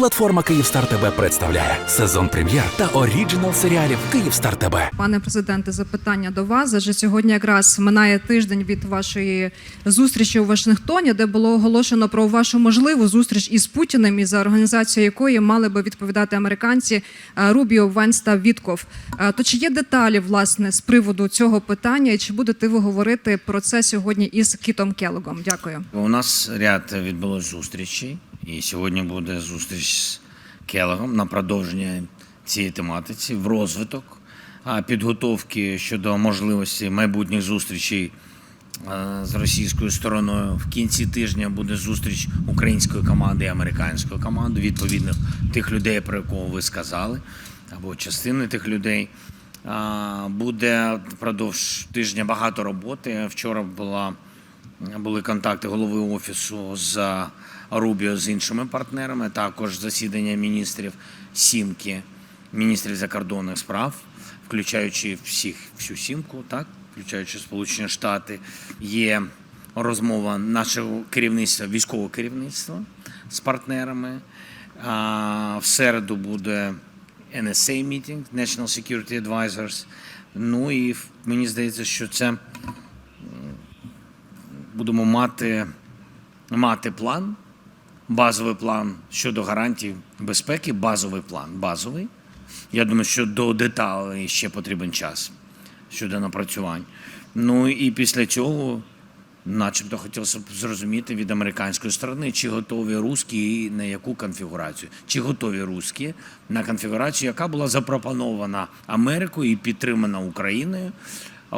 Платформа Київстар ТБ представляє сезон прем'єр та оріджинал серіалів Київстар ТБ. Пане президенте, запитання до вас. Адже сьогодні якраз минає тиждень від вашої зустрічі у Вашингтоні, де було оголошено про вашу можливу зустріч із Путіним, і за організацією якої мали би відповідати американці е, Рубіо, Венс та Вітков. Е, То чи є деталі власне з приводу цього питання, і чи будете ви говорити про це сьогодні із Кітом Келогом? Дякую. У нас ряд відбулось зустрічей, і сьогодні буде зустріч з Келегом на продовження цієї тематиці в розвиток підготовки щодо можливості майбутніх зустрічей з російською стороною. В кінці тижня буде зустріч української команди і американської команди, відповідно тих людей, про якого ви сказали, або частини тих людей. Буде впродовж тижня багато роботи. Вчора була були контакти голови офісу з Рубіо з іншими партнерами. Також засідання міністрів сімки, міністрів закордонних справ, включаючи всіх всю сімку, так включаючи Сполучені Штати. Є розмова нашого керівництва, військового керівництва з партнерами. В середу буде NSA meeting, National Security Advisors. Ну і мені здається, що це будемо мати, мати план, базовий план щодо гарантій безпеки, базовий план, базовий. Я думаю, що до деталей ще потрібен час щодо напрацювань. Ну і після цього, начебто, хотілося б зрозуміти від американської сторони, чи готові русські і на яку конфігурацію, чи готові русські на конфігурацію, яка була запропонована Америкою і підтримана Україною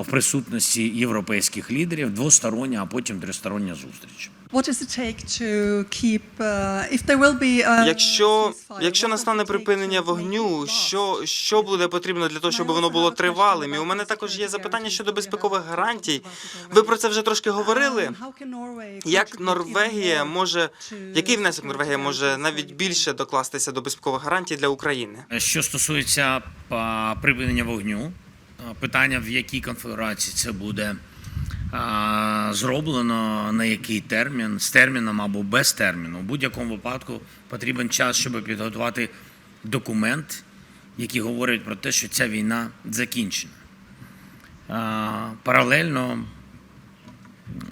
в присутності європейських лідерів двостороння, а потім тристороння зустріч. Uh, a Якщо, якщо настане припинення вогню, що, що буде потрібно для того, щоб воно було тривалим? І у мене також є запитання щодо безпекових гарантій. Ви про це вже трошки говорили. Um, Як Норвегія може, який внесок Норвегія може навіть більше докластися до безпекових гарантій для України? Що стосується припинення вогню, питання в якій конфігурації це буде зроблено, на який термін, з терміном або без терміну. У будь-якому випадку потрібен час, щоб підготувати документ, який говорить про те, що ця війна закінчена. Паралельно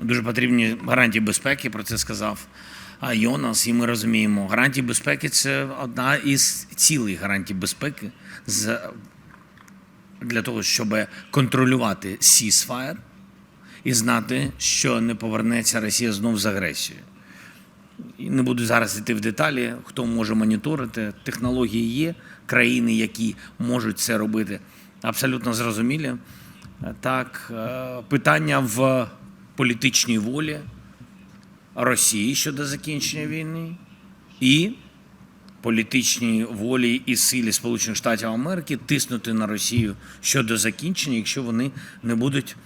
дуже потрібні гарантії безпеки, про це сказав Йонас, і ми розуміємо, гарантії безпеки це одна із цілей гарантій безпеки для того, щоб контролювати ceasefire і знати, що не повернеться Росія знов з агресією. І не буду зараз йти в деталі, хто може моніторити. Технології є, країни, які можуть це робити, абсолютно зрозумілі. Так, е, питання в політичній волі Росії щодо закінчення війни і політичній волі і силі Сполучених Штатів Америки тиснути на Росію щодо закінчення, якщо вони не будуть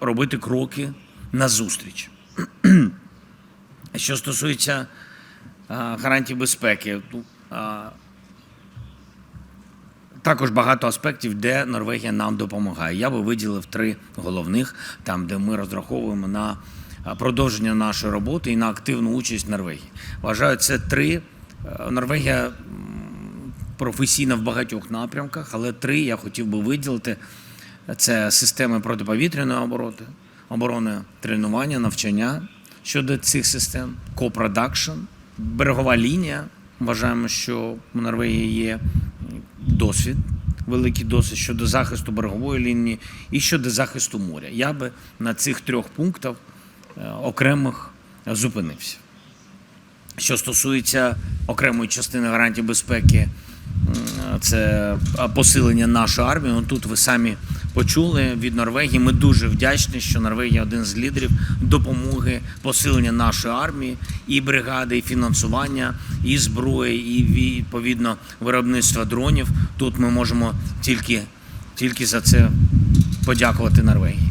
робити кроки назустріч. Що стосується гарантій безпеки, ну, також багато аспектів, де Норвегія нам допомагає. Я би виділив три головних, там, де ми розраховуємо на продовження нашої роботи і на активну участь Норвегії. Вважаю, це три. Е, Норвегія професійна в багатьох напрямках, але три я хотів би виділити: це системи протиповітряної оборони, оборони, тренування, навчання щодо цих систем, копродакшн, берегова лінія. Вважаємо, що у Норвегії є досвід, великий досвід щодо захисту берегової лінії і щодо захисту моря. Я би на цих трьох пунктах е, окремих зупинився. Що стосується окремої частини гарантій безпеки, це посилення нашої армії. Ну, Тут ви самі почули від Норвегії. Ми дуже вдячні, що Норвегія один з лідерів допомоги посилення нашої армії, і бригади, і фінансування, і зброї, і відповідно виробництва дронів. Тут ми можемо тільки, тільки за це подякувати Норвегії.